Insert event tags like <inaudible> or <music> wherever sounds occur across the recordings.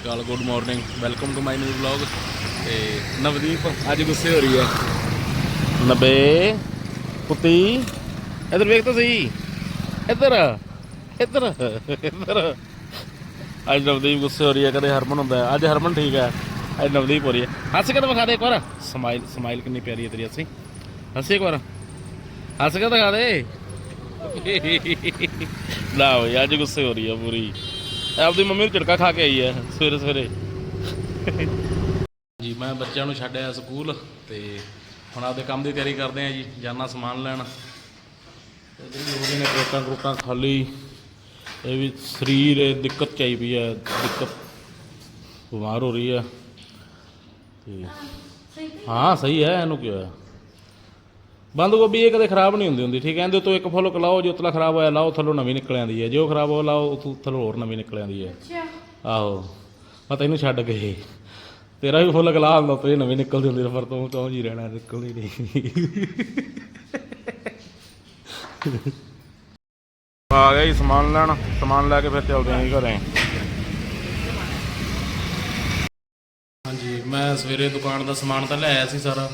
Call good morning welcome to my new vlog ਤੇ ਨਵਦੀਪ, ਅੱਜ ਗੁੱਸੇ ਹੋ ਰਹੀ ਹੈ। ਨਬੇ ਪੁੱਤੀ ਇਧਰ ਵੇਖ ਤਾਂ ਸਹੀ। ਇੱਧਰ ਇੱਧਰ ਇੱਧਰ। ਅੱਜ ਨਵਦੀਪ ਗੁੱਸੇ ਹੋ ਰਹੀ ਹੈ, ਕਦੇ ਹਰਮਨ ਹੁੰਦਾ ਹੈ। ਅੱਜ ਹਰਮਨ ਠੀਕ ਹੈ, ਅੱਜ ਨਵਦੀਪ ਹੋ ਰਹੀ ਹੈ। ਹੱਸ ਕੇ ਤਾਂ ਵਿਖਾ ਦੇ ਇੱਕ ਵਾਰ। ਸਮਾਈਲ ਸਮਾਈਲ ਕਿੰਨੀ ਪਿਆਰੀ ਹੈ ਤੇਰੀ ਹੱਸੀ। ਹੱਸੀ ਇੱਕ ਵਾਰ। ਹੱਸ ਕੇ ਦਿਖਾ ਦੇ। ਨਾ ਬਈ ਅੱਜ ਗੁੱਸੇ ਹੋ ਰਹੀ ਹੈ ਪੂਰੀ। ਆਪਦੀ ਮੰਮੀ ਨੂੰ ਝਟਕਾ ਖਾ ਕੇ ਆਈ ਹੈ ਸਵੇਰੇ ਸਵੇਰੇ। ਜੀ, ਮੈਂ ਬੱਚਿਆਂ ਨੂੰ ਛੱਡਿਆ ਸਕੂਲ ਤੇ ਹੁਣ ਆਪਦੇ ਕੰਮ ਦੀ ਤਿਆਰੀ ਕਰਦੇ ਆ ਜੀ ਜਾਣਾ ਸਮਾਨ ਲੈਣ। ਤੇ ਜਿਹੜੀ ਹੋ ਗਏ ਨੇ ਕਰੇਟਾਂ ਕਰੂਟਾਂ ਖਾਲੀ। ਇਹ ਵੀ ਸਰੀਰ, ਇਹ ਦਿੱਕਤ ਚਾਈ ਪਈ ਹੈ ਦਿੱਕਤ ਬਿਮਾਰ ਹੋ ਰਹੀ ਹੈ ਤੇ ਹਾਂ, ਸਹੀ ਹੈ, ਇਹਨੂੰ ਕੀ ਹੋਇਆ? ਬੰਦ ਗੋਭੀ ਇਹ ਕਦੇ ਖਰਾਬ ਨਹੀਂ ਹੁੰਦੀ ਹੁੰਦੀ ਠੀਕ ਹੈ? ਇਹਦੇ ਤੋਂ ਇੱਕ ਫੁੱਲ ਲਾਓ ਜੇ ਉਤਲਾ ਖਰਾਬ ਹੋਇਆ ਲਾਓ ਥੱਲੋਂ ਨਵੀਂ ਨਿਕਲ ਆਂਦੀ ਹੈ। ਜੇ ਉਹ ਖਰਾਬ ਹੋ ਲਾਓ ਉਥੋਂ ਥੱਲੋਂ ਹੋਰ ਨਵੀਂ ਨਿਕਲ ਆਂਦੀ ਹੈ। ਅੱਛਾ। ਆਹੋ। ਮੈਂ ਤੈਨੂੰ ਛੱਡ ਗਏ ਤੇਰਾ ਵੀ ਫੁੱਲ ਗਲਾ ਹੁੰਦਾ ਤੇ ਨਵੀਂ ਨਿਕਲਦੀ ਹੁੰਦੀ ਪਰ ਤੂੰ ਚੌਂ ਜੀ ਰਹਿਣਾ ਨਿਕਲਦੀ ਨਹੀਂ। ਆ ਗਿਆ ਜੀ ਸਮਾਨ ਲੈਣ ਸਮਾਨ ਲੈ ਕੇ ਫਿਰ ਚੱਲਦੇ ਆਂ ਜੀ ਘਰੇ। ਹਾਂਜੀ ਮੈਂ ਸਵੇਰੇ ਦੁਕਾਨ ਦਾ ਸਮਾਨ ਤਾਂ ਲੈ ਆਇਆ ਸੀ ਸਾਰਾ।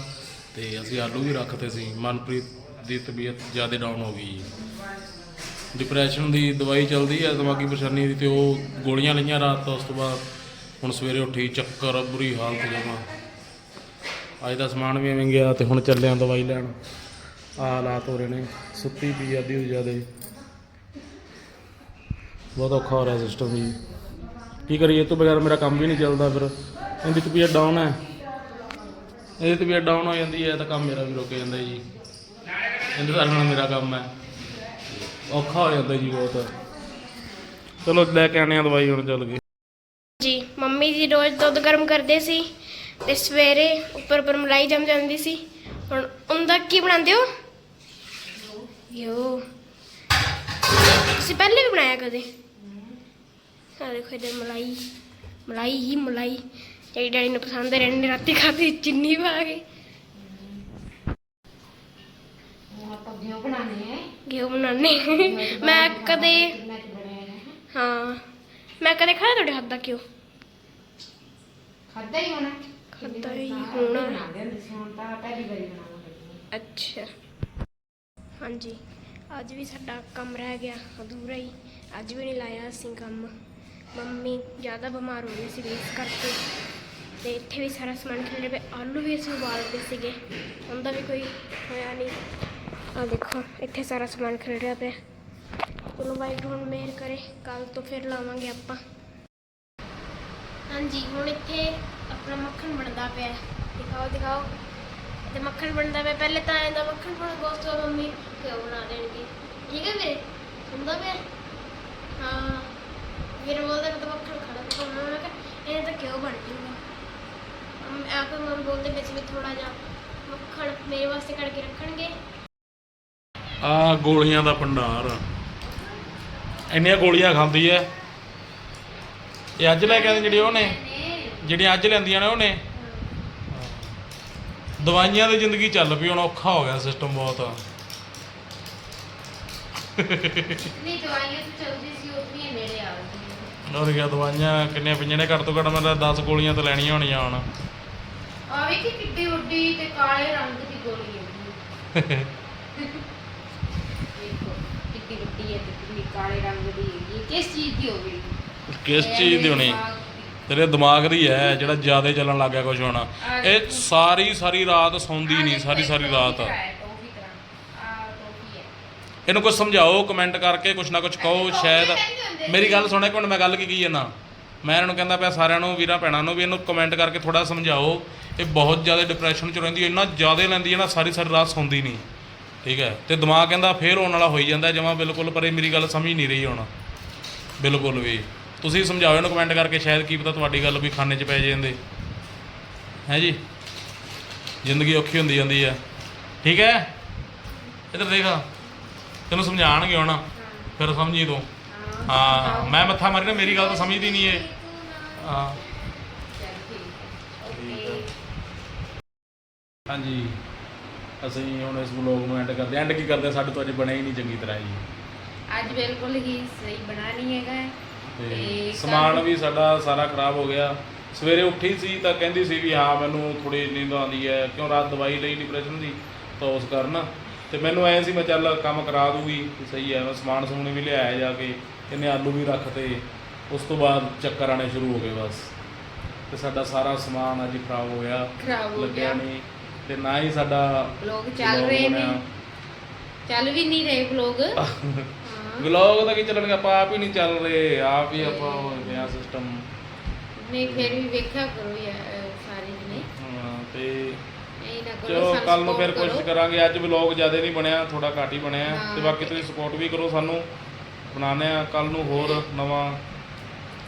ਤੇ ਅਸੀਂ ਆਲੂ ਵੀ ਰੱਖਤੇ ਸੀ। ਮਨਪ੍ਰੀਤ ਦੀ ਤਬੀਅਤ ਜ਼ਿਆਦਾ ਡਾਊਨ ਹੋ ਗਈ। ਜੀ ਡਿਪਰੈਸ਼ਨ ਦੀ ਦਵਾਈ ਚੱਲਦੀ ਹੈ ਦਿਮਾਗੀ ਪਰੇਸ਼ਾਨੀ ਦੀ ਤੇ ਉਹ ਗੋਲੀਆਂ ਲਈਆਂ ਰਾਤ ਤੋਂ, ਉਸ ਤੋਂ ਬਾਅਦ ਹੁਣ ਸਵੇਰੇ ਉੱਠੀ, ਚੱਕਰ, ਬੁਰੀ ਹਾਲਤ ਜਮਾ। ਅੱਜ ਦਾ ਸਮਾਨ ਵੀ ਐਵੇਂ ਗਿਆ ਤੇ ਹੁਣ ਚੱਲਿਆ ਦਵਾਈ ਲੈਣ। ਆਹ ਹਾਲਾਤ ਹੋ ਰਹੇ ਨੇ, ਸੁੱਤੀ ਪਈ ਆਦੀ ਹੋ ਜ਼ਿਆਦਾ। ਬਹੁਤ ਔਖਾ ਹੋ ਰਿਹਾ ਸਿਸਟਮ ਜੀ ਕੀ ਕਰੀਏ, ਇਹ ਤੋਂ ਬਗੈਰ ਮੇਰਾ ਕੰਮ ਵੀ ਨਹੀਂ ਚੱਲਦਾ ਫਿਰ। ਇਹਦੀ ਤਬੀਅਤ ਡਾਊਨ ਹੈ। ਇਹਦੀ ਤਬੀਅਤ ਡਾਊਨ ਹੋ ਜਾਂਦੀ ਹੈ ਤਾਂ ਕੰਮ ਮੇਰਾ ਵੀ ਰੁਕ ਜਾਂਦਾ ਜੀ। ਇਹਦੇ ਨਾਲ ਮੇਰਾ ਕੰਮ ਹੈ। ਔਖਾ ਹੋ ਜਾਂਦਾ ਜੀ ਬਹੁਤ। ਚਲੋ, ਲੈ ਕੇ ਆਣੇ ਆ ਦਵਾਈ ਹੁਣ ਚੱਲ ਗਏ ਜੀ, ਮੰਮੀ ਜੀ ਰੋਜ਼ ਦੁੱਧ ਗਰਮ ਕਰਦੇ ਸੀ ਤੇ ਸਵੇਰੇ ਉੱਪਰ ਉੱਪਰ ਮਲਾਈ ਜੰਮ ਜਾਂਦੀ ਸੀ। ਹੁਣ ਉਹਦਾ ਕੀ ਬਣਾਉਂਦੇ ਹੋ? ਯੋ। ਤੁਸੀਂ ਪਹਿਲੇ ਵੀ ਬਣਾਇਆ ਕਦੇ? ਆ ਦੇਖੋ, ਇਹਦੇ ਮਲਾਈ ਮਲਾਈ ਹੀ ਮਲਾਈ। ਜਿਹੜੀ ਡੈਡੀ ਨੂੰ ਪਸੰਦ ਹੈ ਰਹਿਣ ਰਾਤੀ ਖਾਦੀ ਚੀਨੀ ਪਾ ਕੇ। ਆਪਾਂ ਬਣਾਣੇ ਹੈ ਘਿਓ ਬਣਾਉਣੇ ਮੈਂ ਕਦੇ ਮੈਂ ਤੇ ਬਣਾਇਆ ਹੈ ਹਾਂ ਮੈਂ ਕਦੇ ਖਾਇਆ ਤੁਹਾਡੇ ਹੱਥ ਦਾ ਘਿਓ? ਖਾਦਾ ਹੀ ਹੋਣਾ। ਖਾਧਾ ਹੀ ਹੋਣਾ। ਬਣਾਉਂਦੇ ਹੁੰਦੇ ਸੀ ਹੁਣ ਤਾਂ ਪਹਿਲੀ ਵਾਰੀ ਬਣਾਵਾਂਗੇ। ਅੱਛਾ। ਹਾਂਜੀ ਅੱਜ ਵੀ ਸਾਡਾ ਕੰਮ ਰਹਿ ਗਿਆ ਅਧੂਰਾ ਹੀ। ਅੱਜ ਵੀ ਨਹੀਂ ਲਾਇਆ ਅਸੀਂ ਕੰਮ। ਮੰਮੀ ਜ਼ਿਆਦਾ ਬਿਮਾਰ ਹੋ ਗਈ ਸੀ ਇਸ ਕਰਕੇ। ਤੇ ਇੱਥੇ ਵੀ ਸਾਰਾ ਸਮਾਨ ਖਿਲਰੇ ਪਏ। ਆਲੂ ਵੀ ਅਸੀਂ ਉਬਾਲਦੇ ਸੀਗੇ। ਉਹਦਾ ਵੀ ਕੋਈ ਹੋਇਆ ਨਹੀਂ ਆ ਦੇਖੋ, ਇੱਥੇ ਸਾਰਾ ਸਮਾਨ ਖਿਲ ਪਿਆ। ਚਲੋ ਵਾਹਿਗੁਰੂ ਹੁਣ ਮਿਹਰ ਕਰੇ। ਕੱਲ ਤੋਂ ਫਿਰ ਲਾਵਾਂਗੇ ਆਪਾਂ। ਹਾਂਜੀ, ਹੁਣ ਇੱਥੇ ਆਪਣਾ ਮੱਖਣ ਬਣਦਾ ਪਿਆ। ਦਿਖਾਓ ਦਿਖਾਓ। ਤੇ ਮੱਖਣ ਬਣਦਾ ਪਿਆ। ਪਹਿਲੇ ਤਾਂ ਇਹਦਾ ਮੱਖਣ ਬਣ ਗਿਆ ਤੋਂ ਮੰਮੀ ਘਿਓ ਬਣਾ ਦੇਣਗੇ। ਠੀਕ ਹੈ ਵੀਰੇ? ਹੁੰਦਾ ਪਿਆ? ਹਾਂ। ਵੀਰੇ ਬੋਲਦਾ ਕਿ ਤਾਂ ਮੱਖਣ ਖੜਾ ਤਾਂ ਮੈਂ ਕਿਹਾ, ਇਹ ਤਾਂ ਘਿਓ ਬਣ ਜੂਗਾ। ਅਮ ਆਪ ਮੰਮੀ ਬੋਲਦੇ ਵਿੱਚ ਵੀ ਥੋੜਾ ਜਿਹਾ ਮੱਖਣ ਮੇਰੇ ਵਾਸਤੇ ਕੱਢ ਕੇ ਰੱਖਣਗੇ। ਆ ਗੋਲੀਆਂ ਦਾ ਭੰਡਾਰ। ਇੰਨੀਆਂ ਗੋਲੀਆਂ ਖਾਂਦੀ ਐ ਇਹ ਅੱਜ ਲੈ ਕੇ ਆਂਦੇ ਜਿਹੜੀ ਉਹਨੇ? ਜਿਹੜੀਆਂ ਅੱਜ ਲੈਂਦੀਆਂ ਨੇ ਉਹਨੇ? ਦਵਾਈਆਂ ਦੀ ਜ਼ਿੰਦਗੀ ਚੱਲ ਪਈ ਹੁਣ ਔਖਾ ਹੋ ਗਿਆ ਸਿਸਟਮ ਬਹੁਤ। ਨਹੀਂ ਦਵਾਈਆਂ ਤਾਂ ਚਲਦੀ ਸੀ ਉਤਨੀਆਂ ਨੇੜੇ ਆ ਗਈਆਂ। ਦਵਾਈਆਂ ਕਿੰਨੀਆਂ ਪਈਆਂ ਨੇ? ਘੱਟ ਤੋਂ ਘੱਟ ਮੈਂ 10 ਗੋਲੀਆਂ ਤਾਂ ਲੈਣੀਆਂ ਹੋਣੀਆਂ ਹੁਣ। ਆ ਵੇਖੀ ਕਿੱਡੀ ਵੱਡੀ ਤੇ ਕਾਲੇ ਰੰਗ ਦੀ ਗੋਲੀ ਹੈ। ਦੇਖੋ ਕਿੱਡੀ ਵੱਡੀ ਹੈ ਤੇ ਕਿੰਨੀ ਕਾਲੇ ਰੰਗ ਦੀ ਹੈਗੀ ਹੈ। ਕਿਸ ਚੀਜ਼ ਦੀ ਹੋਵੇਗੀ ਕਿਸ ਚੀਜ਼ ਦੀ ਹੋਣੀ? ਤੇਰੇ ਦਿਮਾਗ ਦੀ ਹੈ ਜਿਹੜਾ ਜ਼ਿਆਦਾ ਚੱਲਣ ਲੱਗ ਗਿਆ ਕੁਝ ਹੁਣ। ਇਹ ਸਾਰੀ ਸਾਰੀ ਰਾਤ ਸੌਂਦੀ ਨਹੀਂ ਸਾਰੀ ਸਾਰੀ ਰਾਤ। ਇਹਨੂੰ ਕੁਝ ਸਮਝਾਓ ਕਮੈਂਟ ਕਰਕੇ ਕੁਝ ਨਾ ਕੁਝ ਕਹੋ ਸ਼ਾਇਦ ਮੇਰੀ ਗੱਲ ਸੁਣੇ ਹੁਣ ਮੈਂ ਗੱਲ ਕੀ ਕਹੀ ਨਾ ਮੈਂ ਇਹਨਾਂ ਨੂੰ ਕਹਿੰਦਾ ਪਿਆ ਸਾਰਿਆਂ ਨੂੰ, ਵੀਰਾਂ ਭੈਣਾਂ ਨੂੰ ਵੀ ਇਹਨੂੰ ਕਮੈਂਟ ਕਰਕੇ ਥੋੜਾ ਸਮਝਾਓ। ਇਹ ਬਹੁਤ ਜ਼ਿਆਦਾ ਡਿਪਰੈਸ਼ਨ ਚ ਰਹਿੰਦੀ ਹੈ ਇੰਨਾ ਜ਼ਿਆਦਾ ਲੈਂਦੀ ਹੈ ਨਾ, ਸਾਰੀ ਸਾਰੀ ਰਾਤ ਸੌਂਦੀ ਨਹੀਂ। ਠੀਕ ਹੈ? ਤੇ ਦਿਮਾਗ ਕਹਿੰਦਾ ਫੇਰ ਹੋਣ ਵਾਲਾ ਹੋਈ ਜਾਂਦਾ, ਜਮਾ ਬਿਲਕੁਲ, ਪਰ ਇਹ ਮੇਰੀ ਗੱਲ ਸਮਝ ਨਹੀਂ ਰਹੀ ਹੁਣ। ਬਿਲਕੁਲ ਵੀ। ਤੁਸੀਂ ਸਮਝਾਓ ਇਹਨੂੰ ਕਮੈਂਟ ਕਰਕੇ, ਸ਼ਾਇਦ ਕੀ ਪਤਾ ਤੁਹਾਡੀ ਗੱਲ ਵੀ ਖਾਨੇ 'ਚ ਪੈ ਜਾਂਦੇ। ਹੈ ਜੀ? ਜ਼ਿੰਦਗੀ ਔਖੀ ਹੁੰਦੀ ਜਾਂਦੀ ਆ। ਠੀਕ ਹੈ? ਇੱਧਰ ਦੇਖ। ਤੈਨੂੰ ਸਮਝਾਣਗੇ ਹੁਣ। ਫਿਰ ਸਮਝੀ ਤੂੰ। ਹਾਂ ਮੈਂ ਮੱਥਾ ਮਾਰੀ ਨਾ ਮੇਰੀ ਗੱਲ ਤਾਂ ਸਮਝਦੀ ਨਹੀਂ ਏ ਹਾਂ। ਹਾਂਜੀ। ਅਸੀਂ ਹੁਣ ਇਸ ਵਲੋਗ ਨੂੰ ਐਂਡ ਕਰਦੇ ਐਂਡ ਕੀ ਕਰਦੇ ਸਾਡੇ ਤੋਂ ਅੱਜ ਬਣਿਆ ਹੀ ਨਹੀਂ ਚੰਗੀ ਤਰ੍ਹਾਂ ਜੀ ਅੱਜ ਬਿਲਕੁਲ ਹੀ ਸਹੀ ਬਣਾ ਨਹੀਂ ਹੈਗਾ। ਤੇ ਸਮਾਨ ਵੀ ਸਾਡਾ ਸਾਰਾ ਖਰਾਬ ਹੋ ਗਿਆ। ਸਵੇਰੇ ਉੱਠੀ ਸੀ ਤਾਂ ਕਹਿੰਦੀ ਸੀ ਵੀ ਹਾਂ ਮੈਨੂੰ ਥੋੜੀ ਨੀਂਦ ਆਉਂਦੀ ਹੈ। ਕਿਉਂ ਰਾਤ ਦਵਾਈ ਲਈ ਡਿਪਰੈਸ਼ਨ ਦੀ? ਤਾਂ ਉਸ ਕਾਰਨ। ਤੇ ਮੈਨੂੰ ਐ ਸੀ ਮੈਂ ਚੱਲ ਕੰਮ ਕਰਾ ਦੂਗੀ। ਸਹੀ ਹੈ ਮੈਂ ਸਮਾਨ ਸਮੂਨ ਵੀ ਲਿਆਇਆ ਜਾ ਕੇ। ਇਹਨੇ ਆਲੂ ਵੀ ਰੱਖਤੇ ਉਸ ਤੋਂ ਬਾਅਦ ਚੱਕਰ ਆਣੇ ਸ਼ੁਰੂ ਹੋ ਗਏ ਬਸ। ਤੇ ਸਾਡਾ ਸਾਰਾ ਸਮਾਨ ਅੱਜ ਖਰਾਬ ਹੋ ਗਿਆ ਖਰਾਬ ਹੋ ਲੱਗਿਆ ਗਿਆ। ਨਹੀਂ ਤੇ ਨਾ ਹੀ ਸਾਡਾ ਵਲੌਗ ਚੱਲ vlog ਰਹੇ ਨੇ। ਬਣਿਆ। ਚੱਲ ਵੀ ਨਹੀਂ ਰਹੇ ਵਲੌਗ <laughs> ਹਾਂ। ਵਲੌਗ ਤਾਂ ਕੀ ਚੱਲਣਗੇ ਆਪਾਂ ਆਪ ਹੀ ਨਹੀਂ ਚੱਲ ਰਹੇ ਆਪ ਹੀ ਆਪਾਂ ਹੋ ਗਏ ਆ ਸਿਸਟਮ ਨਹੀਂ ਫਿਰ ਵੀ ਵੇਖਿਆ ਕਰੋ ਯਾਰ ਸਾਰੇ ਜਣੇ। ਤੇ ਇਹ ਨਾ ਕਰੋ ਚਲੋ ਸਾਨੂੰ ਕੱਲ ਨੂੰ ਫਿਰ support ਕੋਸ਼ਿਸ਼ ਕਰੋ। ਕਰਾਂਗੇ। ਅੱਜ ਵਲੌਗ ਜ਼ਿਆਦਾ ਨਹੀਂ ਬਣਿਆ ਥੋੜਾ ਘੱਟ ਹੀ ਬਣਿਆ। ਹਾਂ, ਤੇ ਬਾਕੀ ਤੁਸੀਂ ਸਪੋਰਟ ਵੀ ਕਰੋ ਸਾਨੂੰ। ਬਣਾਉਂਦੇ ਆ ਕੱਲ ਨੂੰ ਹੋਰ ਨਵਾਂ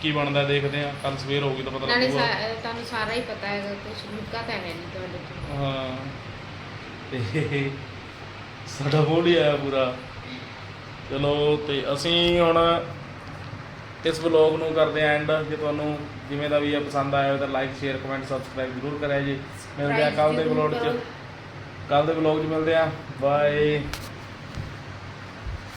ਕੀ ਬਣਦਾ ਦੇਖਦੇ ਆ ਕੱਲ ਸਵੇਰ ਹੋਊਗੀ ਤਾਂ ਪਤਾ ਨਾਲੇ ਲੱਗੂਗਾ। ਸਾ- ਤੁਹਾਨੂੰ ਸਾਰਾ ਹੀ ਪਤਾ ਹੈਗਾ ਕੁਝ ਲੁਕਾ ਤਾਂ ਹੈ ਨਹੀਂ ਤੁਹਾਡੇ ਤੋਂ। ਹਾਂ। ਤੇ <laughs> ਸਾਡਾ ਮੂਡ ਹੀ ਆਇਆ ਪੂਰਾ। ਚਲੋ ਤੇ ਅਸੀਂ ਹੁਣ ਇਸ ਵਲੌਗ ਨੂੰ ਕਰਦੇ ਆ ਐਂਡ ਜੇ ਤੁਹਾਨੂੰ ਜਿਵੇਂ ਦਾ ਵੀ ਇਹ ਪਸੰਦ ਆਇਆ ਹੋਵੇ ਤਾਂ ਲਾਈਕ ਸ਼ੇਅਰ ਕਮੈਂਟ ਸਬਸਕ੍ਰਾਈਬ ਜ਼ਰੂਰ ਕਰਿਆ ਜੀ। ਮਿਲਦੇ ਆ ਕੱਲ ਦੇ Subscribe ਵਲੌਗ 'ਚ। ਕੱਲ ਦੇ ਵਲੌਗ 'ਚ ਮਿਲਦੇ ਆ ਬਾਏ